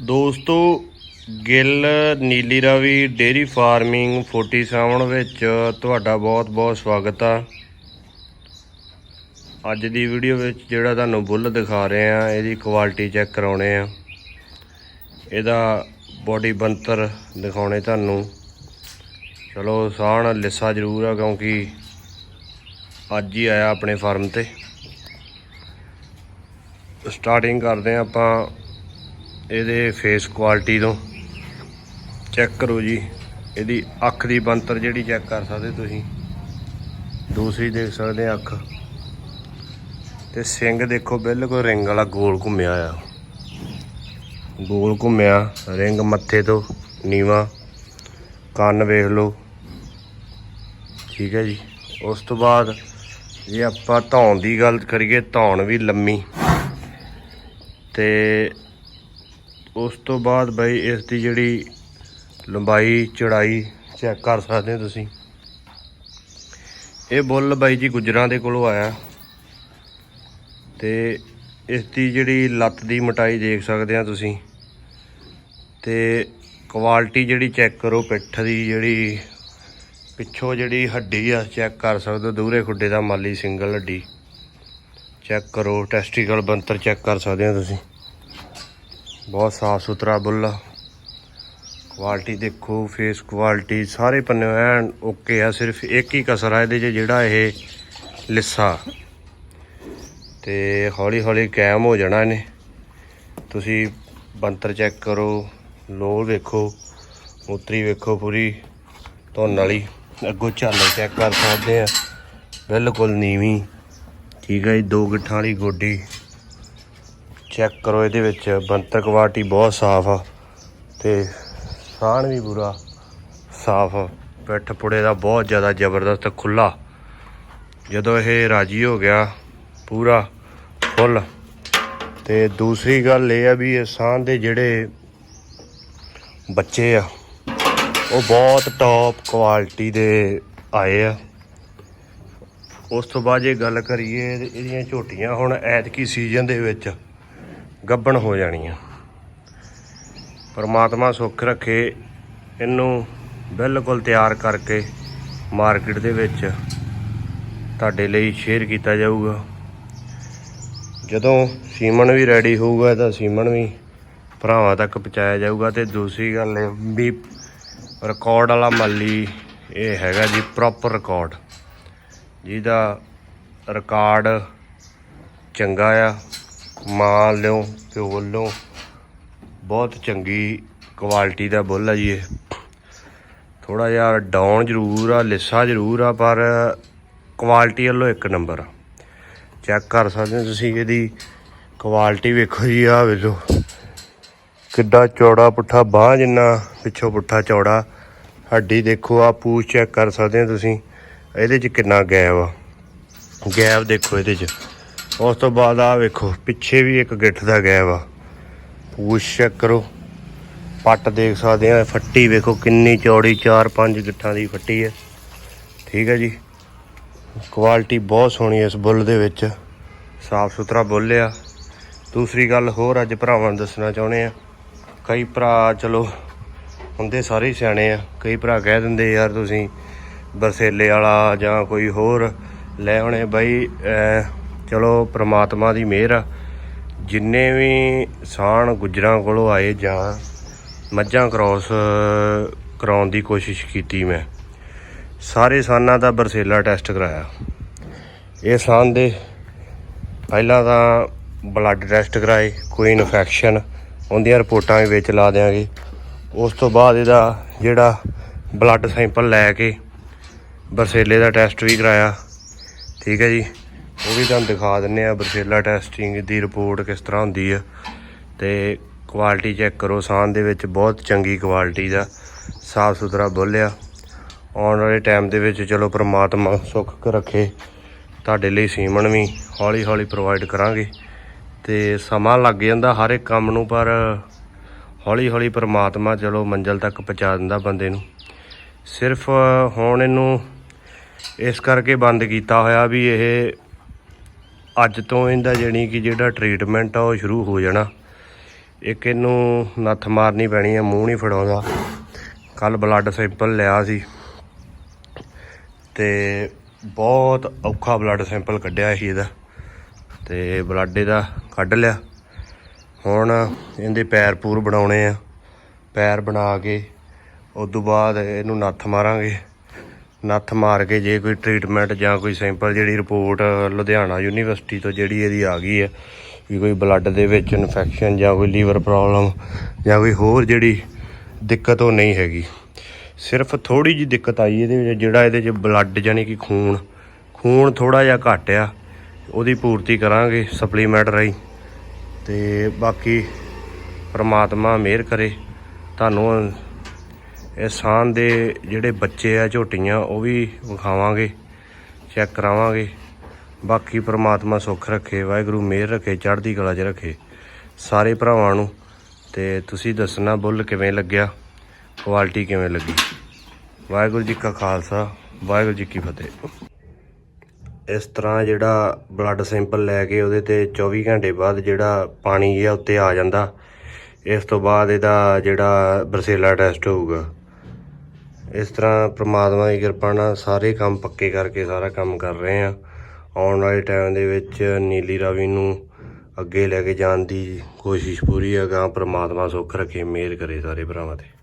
ਦੋਸਤੋ, Gill, Nili Ravi dairy farming 47 ਵਿੱਚ ਤੁਹਾਡਾ ਬਹੁਤ-ਬਹੁਤ ਸਵਾਗਤ ਆ। ਅੱਜ ਦੀ ਵੀਡੀਓ ਵਿੱਚ ਜਿਹੜਾ ਤੁਹਾਨੂੰ ਬੁੱਲ ਦਿਖਾ ਰਹੇ ਆ, ਇਹਦੀ ਕੁਆਲਿਟੀ ਚੈੱਕ ਕਰਾਉਣੇ ਆ। ਇਹਦਾ ਬੋਡੀ ਬੰਤਰ ਦਿਖਾਉਣੇ ਤੁਹਾਨੂੰ। ਚਲੋ ਸਾਹਣ ਲਿੱਸਾ ਜ਼ਰੂਰ ਆ, ਕਿਉਂਕਿ ਅੱਜ ਹੀ ਆਇਆ ਆਪਣੇ ਫਾਰਮ ਤੇ। ਸਟਾਰਟਿੰਗ ਕਰਦੇ ਆ ਆਪਾਂ ਇਹਦੇ ਫੇਸ ਕੁਆਲਿਟੀ ਤੋਂ। ਚੈੱਕ ਕਰੋ ਜੀ। ਇਹਦੀ ਅੱਖ ਦੀ ਬੰਤਰ ਜਿਹੜੀ ਚੈੱਕ ਕਰ ਸਕਦੇ ਤੁਸੀਂ। ਦੂਸਰੀ ਦੇਖ ਸਕਦੇ ਆ ਅੱਖ। ਤੇ ਸਿੰਗ ਦੇਖੋ, ਬਿਲਕੁਲ ਰਿੰਗ ਵਾਲਾ ਗੋਲ ਘੁੰਮਿਆ ਆ। ਗੋਲ ਘੁੰਮਿਆ ਰਿੰਗ ਮੱਥੇ ਤੋਂ ਨੀਵਾ। ਕੰਨ ਵੇਖ ਲਓ। ਠੀਕ ਹੈ ਜੀ। ਉਸ ਤੋਂ ਬਾਅਦ ਜੇ ਆਪਾਂ ਧੌਣ ਦੀ ਗੱਲ ਕਰੀਏ, ਧੌਣ ਵੀ ਲੰਮੀ। ਤੇ ਉਸ ਤੋਂ ਬਾਅਦ ਬਈ ਇਸ ਦੀ ਜਿਹੜੀ ਲੰਬਾਈ, ਚੌੜਾਈ ਚੈੱਕ ਕਰ ਸਕਦੇ ਹੋ ਤੁਸੀਂ। ਇਹ ਬੁੱਲ ਬਾਈ ਜੀ ਗੁਜਰਾਂ ਦੇ ਕੋਲੋਂ ਆਇਆ। ਤੇ ਇਸ ਦੀ ਜਿਹੜੀ ਲੱਤ ਦੀ ਮਟਾਈ ਦੇਖ ਸਕਦੇ ਆ ਤੁਸੀਂ। ਤੇ ਕੁਆਲਿਟੀ ਜਿਹੜੀ ਚੈੱਕ ਕਰੋ, ਪਿੱਠ ਦੀ ਜਿਹੜੀ ਪਿੱਛੋਂ ਜਿਹੜੀ ਹੱਡੀ ਆ ਚੈੱਕ ਕਰ ਸਕਦੇ ਹੋ ਦੂਰੇ ਖੁੱਡੇ ਦਾ ਮਾਲੀ ਸਿੰਗਲ ਹੱਡੀ। ਚੈੱਕ ਕਰੋ ਟੈਸਟੀਕਲ ਬੰਤਰ ਚੈੱਕ ਕਰ ਸਕਦੇ ਹੋ ਤੁਸੀਂ। ਬਹੁਤ ਸਾਫ਼ ਸੁਥਰਾ ਬੁੱਲ ਆ। ਕੁਆਲਿਟੀ ਦੇਖੋ ਫੇਸ ਕੁਆਲਿਟੀ ਸਾਰੇ ਪੰਨੇ ਐਨ ਓਕੇ ਆ, ਸਿਰਫ ਇੱਕ ਹੀ ਕਸਰ ਆ ਇਹਦੇ 'ਚ, ਜਿਹੜਾ ਇਹ ਲਿੱਸਾ। ਤੇ ਹੌਲੀ ਹੌਲੀ ਕਾਇਮ ਹੋ ਜਾਣਾ ਇਹਨੇ। ਤੁਸੀਂ ਬੰਤਰ ਚੈੱਕ ਕਰੋ ਲੋਹ ਵੇਖੋ, ਮੂਤਰੀ ਵੇਖੋ ਪੂਰੀ, ਧੁੰਨ ਵਾਲੀ। ਅੱਗੋਂ ਝਾਲਰ ਚੈੱਕ ਕਰ ਸਕਦੇ ਆ। ਬਿਲਕੁਲ ਨੀਵੀਂ। ਠੀਕ ਹੈ ਜੀ, ਦੋ ਗਿੱਠਾਂ ਵਾਲੀ ਗੋਡੀ। ਚੈੱਕ ਕਰੋ ਇਹਦੇ ਵਿੱਚ। ਬੰਤਕ ਕੁਆਲਿਟੀ ਬਹੁਤ ਸਾਫ਼ ਆ ਤੇ ਸਾਣ ਵੀ ਪੂਰਾ ਸਾਫ਼ ਆ। ਪਿੱਠ ਪੁੜੇ ਦਾ ਬਹੁਤ ਜ਼ਿਆਦਾ ਜ਼ਬਰਦਸਤ ਖੁੱਲਾ ਜਦੋਂ ਇਹ ਰਾਜੀ ਹੋ ਗਿਆ, ਪੂਰਾ ਫੁੱਲ। ਤੇ ਦੂਸਰੀ ਗੱਲ ਇਹ ਆ ਵੀ ਇਹ ਸਾਣ ਦੇ ਜਿਹੜੇ ਬੱਚੇ ਆ, ਉਹ ਬਹੁਤ ਟੌਪ ਕੁਆਲਿਟੀ ਦੇ ਆਏ ਆ। ਉਸ ਤੋਂ ਬਾਅਦ ਜੇ ਗੱਲ ਕਰੀਏ ਇਹਦੀਆਂ ਝੋਟੀਆਂ ਹੁਣ ਐਤਕੀ ਸੀਜ਼ਨ ਦੇ ਵਿੱਚ ਗੱਬਣ ਹੋ ਜਾਣੀ ਆ ਪਰਮਾਤਮਾ ਸੁੱਖ ਰੱਖੇ, ਇਹਨੂੰ ਬਿਲਕੁਲ ਤਿਆਰ ਕਰਕੇ ਮਾਰਕੀਟ ਦੇ ਵਿੱਚ ਤੁਹਾਡੇ ਲਈ ਸ਼ੇਅਰ ਕੀਤਾ ਜਾਊਗਾ। ਜਦੋਂ ਸੀਮਨ ਵੀ ਰੈਡੀ ਹੋਊਗਾ, ਤਾਂ ਸੀਮਨ ਵੀ ਭਰਾਵਾਂ ਤੱਕ ਪਹੁੰਚਾਇਆ ਜਾਊਗਾ। ਤੇ ਦੂਸਰੀ ਗੱਲ ਇਹ ਵੀ ਰਿਕਾਰਡ ਵਾਲਾ ਮਾਲੀ ਇਹ ਹੈਗਾ ਜੀ ਪ੍ਰੋਪਰ ਰਿਕਾਰਡ ਜਿਹਦਾ ਰਿਕਾਰਡ ਚੰਗਾ ਆ ਮਾਂ ਲਿਓ ਪਿਓ ਲਿਓ। ਬਹੁਤ ਚੰਗੀ ਕੁਆਲਿਟੀ ਦਾ ਬੁੱਲ ਆ ਜੀ ਇਹ। ਥੋੜਾ ਜਿਹਾ ਡਾਊਨ ਜ਼ਰੂਰ ਆ, ਲਿੱਸਾ ਜ਼ਰੂਰ ਆ, ਪਰ ਕੁਆਲਿਟੀ ਵੱਲੋਂ ਇੱਕ ਨੰਬਰ ਆ। ਚੈੱਕ ਕਰ ਸਕਦੇ ਹੋ ਤੁਸੀਂ ਇਹਦੀ ਕੁਆਲਿਟੀ ਵੇਖੋ ਜੀ ਆ ਵੇਖੋ ਕਿੱਡਾ ਚੌੜਾ ਪੁੱਠਾ, ਬਾਹ ਜਿੰਨਾ ਪਿੱਛੋਂ ਪੁੱਠਾ ਚੌੜਾ। ਹੱਡੀ ਦੇਖੋ ਆ ਪੂਛ ਚੈੱਕ ਕਰ ਸਕਦੇ ਹੋ ਤੁਸੀਂ। ਇਹਦੇ 'ਚ ਕਿੰਨਾ ਗੈਪ ਆ। ਗੈਪ ਦੇਖੋ ਇਹਦੇ 'ਚ। ਉਸ ਤੋਂ ਬਾਅਦ ਆ ਵੇਖੋ, ਪਿੱਛੇ ਵੀ ਇੱਕ ਗਿੱਠ ਦਾ ਗੈਬ ਆ। ਪੂਛ ਚੈੱਕ ਕਰੋ। ਪੱਟ ਦੇਖ ਸਕਦੇ ਆ, ਫੱਟੀ ਵੇਖੋ ਕਿੰਨੀ ਚੌੜੀ 4-5 ਗਿੱਠਾਂ ਦੀ ਫੱਟੀ ਹੈ ਠੀਕ ਹੈ ਜੀ। ਕੁਆਲਿਟੀ ਬਹੁਤ ਸੋਹਣੀ ਇਸ ਬੁੱਲ ਦੇ ਵਿੱਚ। ਸਾਫ਼ ਸੁਥਰਾ ਬੁੱਲ ਆ। ਦੂਸਰੀ ਗੱਲ ਹੋਰ ਅੱਜ ਭਰਾਵਾਂ ਨੂੰ ਦੱਸਣਾ ਚਾਹੁੰਦੇ ਆ। ਕਈ ਭਰਾ ਚਲੋ, ਹੁੰਦੇ ਸਾਰੇ ਸਿਆਣੇ ਆ। ਕਈ ਭਰਾ ਕਹਿ ਦਿੰਦੇ, ਯਾਰ ਤੁਸੀਂ ਬਰਸੇਲੇ ਵਾਲਾ ਜਾਂ ਕੋਈ ਹੋਰ ਲੈ ਆਉਣੇ ਬਾਈ ਚਲੋ ਪ੍ਰਮਾਤਮਾ ਦੀ ਮਿਹਰ ਆ। ਜਿੰਨੇ ਵੀ ਸਾਣ ਗੁਜਰਾਂ ਕੋਲੋਂ ਆਏ ਜਾਂ ਮੱਝਾਂ ਕ੍ਰਾਸ ਕਰਾਉਣ ਦੀ ਕੋਸ਼ਿਸ਼ ਕੀਤੀ ਮੈਂ, ਸਾਰੇ ਸਾਨਾਂ ਦਾ ਬਰਸੇਲਾ ਟੈਸਟ ਕਰਾਇਆ। ਇਹ ਸਾਨ ਦੇ ਪਹਿਲਾਂ ਤਾਂ ਬਲੱਡ ਟੈਸਟ ਕਰਾਏ, ਕੋਈ ਇਨਫੈਕਸ਼ਨ ਉਹਦੀਆਂ ਰਿਪੋਰਟਾਂ ਵੀ ਵਿੱਚ ਲਾ ਦਿਆਂਗੇ। ਉਸ ਤੋਂ ਬਾਅਦ ਇਹਦਾ ਜਿਹੜਾ ਬਲੱਡ ਸੈਂਪਲ ਲੈ ਕੇ ਬਰਸੇਲੇ ਦਾ ਟੈਸਟ ਵੀ ਕਰਾਇਆ। ਠੀਕ ਹੈ ਜੀ। ਉਹ ਵੀ ਤੁਹਾਨੂੰ ਦਿਖਾ ਦਿੰਨੇ ਆ ਬਰਸੇਲਾ ਟੈਸਟਿੰਗ ਦੀ ਰਿਪੋਰਟ ਕਿਸ ਤਰ੍ਹਾਂ ਹੁੰਦੀ ਆ। ਤੇ ਕੁਆਲਿਟੀ ਚੈੱਕ ਕਰੋ ਸਾਨ ਦੇ ਵਿੱਚ ਬਹੁਤ ਚੰਗੀ ਕੁਆਲਿਟੀ ਦਾ, ਸਾਫ਼ ਸੁਥਰਾ ਬੋਲਿਆ ਆਉਣ ਵਾਲੇ ਟਾਈਮ ਦੇ ਵਿੱਚ ਚਲੋ ਪ੍ਰਮਾਤਮਾ ਸੁੱਖ ਰੱਖੇ, ਤੁਹਾਡੇ ਲਈ ਸੀਮਨ ਵੀ ਹੌਲੀ ਹੌਲੀ ਪ੍ਰੋਵਾਈਡ ਕਰਾਂਗੇ। ਤੇ ਸਮਾਂ ਲੱਗ ਜਾਂਦਾ ਹਰ ਇੱਕ ਕੰਮ ਨੂੰ, ਪਰ ਹੌਲੀ ਹੌਲੀ ਪ੍ਰਮਾਤਮਾ ਚਲੋ ਮੰਜ਼ਲ ਤੱਕ ਪਹੁੰਚਾ ਦਿੰਦਾ ਬੰਦੇ ਨੂੰ। ਸਿਰਫ ਹੁਣ ਇਹਨੂੰ ਇਸ ਕਰਕੇ ਬੰਦ ਕੀਤਾ ਹੋਇਆ ਵੀ ਇਹ ਅੱਜ ਤੋਂ ਇਹਦਾ ਜਾਣੀ ਕਿ ਜਿਹੜਾ ਟ੍ਰੀਟਮੈਂਟ ਆ ਉਹ ਸ਼ੁਰੂ ਹੋ ਜਾਣਾ। ਇੱਕ ਇਹਨੂੰ ਨੱਥ ਮਾਰਨੀ ਪੈਣੀ ਹੈ ਮੂੰਹ ਨਹੀਂ ਫੜਾਉਂਦਾ। ਕੱਲ ਬਲੱਡ ਸੈਂਪਲ ਲਿਆ ਸੀ। ਤੇ ਬਹੁਤ ਔਖਾ ਬਲੱਡ ਸੈਂਪਲ ਕੱਢਿਆ ਸੀ ਇਹਦਾ। ਤੇ ਬਲੱਡ ਇਹਦਾ ਕੱਢ ਲਿਆ। ਹੁਣ ਇਹਦੇ ਪੈਰ ਪੂਰ ਬਣਾਉਣੇ ਆ। ਪੈਰ ਬਣਾ ਕੇ ਉਸ ਤੋਂ ਬਾਅਦ ਇਹਨੂੰ ਨੱਥ ਮਾਰਾਂਗੇ। ਨੱਥ ਮਾਰ ਕੇ ਜੇ ਕੋਈ ਟ੍ਰੀਟਮੈਂਟ ਜਾਂ ਕੋਈ ਸੈਂਪਲ ਜਿਹੜੀ ਰਿਪੋਰਟ ਲੁਧਿਆਣਾ ਯੂਨੀਵਰਸਿਟੀ ਤੋਂ ਜਿਹੜੀ ਇਹਦੀ ਆ ਗਈ ਹੈ, ਵੀ ਕੋਈ ਬਲੱਡ ਦੇ ਵਿੱਚ ਇਨਫੈਕਸ਼ਨ ਜਾਂ ਕੋਈ ਲੀਵਰ ਪ੍ਰੋਬਲਮ ਜਾਂ ਕੋਈ ਹੋਰ ਜਿਹੜੀ ਦਿੱਕਤ ਉਹ ਨਹੀਂ ਹੈਗੀ। ਸਿਰਫ ਥੋੜੀ ਜੀ ਦਿੱਕਤ ਆਈ ਇਹਦੇ ਵਿੱਚ, ਜਿਹੜਾ ਇਹਦੇ ਚ ਬਲੱਡ ਯਾਨੀ ਕਿ ਖੂਨ ਖੂਨ ਥੋੜਾ ਜਿਹਾ ਘੱਟ ਆ ਉਹਦੀ ਪੂਰਤੀ ਕਰਾਂਗੇ ਸਪਲੀਮੈਂਟ ਰਾਹੀਂ। ਤੇ ਬਾਕੀ ਪਰਮਾਤਮਾ ਮਿਹਰ ਕਰੇ, ਤੁਹਾਨੂੰ ਇਨਸਾਨ ਦੇ ਜਿਹੜੇ ਬੱਚੇ ਆ, ਝੋਟੀਆਂ, ਉਹ ਵੀ ਵਿਖਾਵਾਂਗੇ, ਚੈੱਕ ਕਰਾਵਾਂਗੇ। ਬਾਕੀ ਪ੍ਰਮਾਤਮਾ ਸੁੱਖ ਰੱਖੇ, ਵਾਹਿਗੁਰੂ ਮਿਹਰ ਰੱਖੇ, ਚੜ੍ਹਦੀ ਕਲਾ 'ਚ ਰੱਖੇ ਸਾਰੇ ਭਰਾਵਾਂ ਨੂੰ। ਤੇ ਤੁਸੀਂ ਦੱਸਣਾ ਬੁੱਲ ਕਿਵੇਂ ਲੱਗਿਆ, ਕੁਆਲਿਟੀ ਕਿਵੇਂ ਲੱਗੀ? ਵਾਹਿਗੁਰੂ ਜੀ ਕਾ ਖਾਲਸਾ, ਵਾਹਿਗੁਰੂ ਜੀ ਕੀ ਫਤਿਹ। ਇਸ ਤਰ੍ਹਾਂ ਜਿਹੜਾ ਬਲੱਡ ਸੈਂਪਲ ਲੈ ਕੇ ਉਹਦੇ ਤੇ 24 ਘੰਟੇ ਬਾਅਦ ਜਿਹੜਾ ਪਾਣੀ ਹੈ ਉੱਤੇ ਆ ਜਾਂਦਾ। ਇਸ ਤੋਂ ਬਾਅਦ ਇਹਦਾ ਜਿਹੜਾ ਬਰਸੇਲਾ ਟੈਸਟ ਹੋਊਗਾ। ਇਸ ਤਰ੍ਹਾਂ ਪ੍ਰਮਾਤਮਾ ਦੀ ਕਿਰਪਾ ਨਾਲ ਸਾਰੇ ਕੰਮ ਪੱਕੇ ਕਰਕੇ ਸਾਰਾ ਕੰਮ ਕਰ ਰਹੇ ਆ ਆਉਣ ਵਾਲੇ ਟਾਈਮ ਦੇ ਵਿੱਚ ਨੀਲੀ ਰਾਵੀ ਨੂੰ ਅੱਗੇ ਲੈ ਕੇ ਜਾਣ ਦੀ ਕੋਸ਼ਿਸ਼ ਪੂਰੀ ਹੈ ਗਾਂ ਪ੍ਰਮਾਤਮਾ ਸੁੱਖ ਰੱਖੇ, ਮਿਹਰ ਕਰੇ ਸਾਰੇ ਭਰਾਵਾਂ ਤੇ।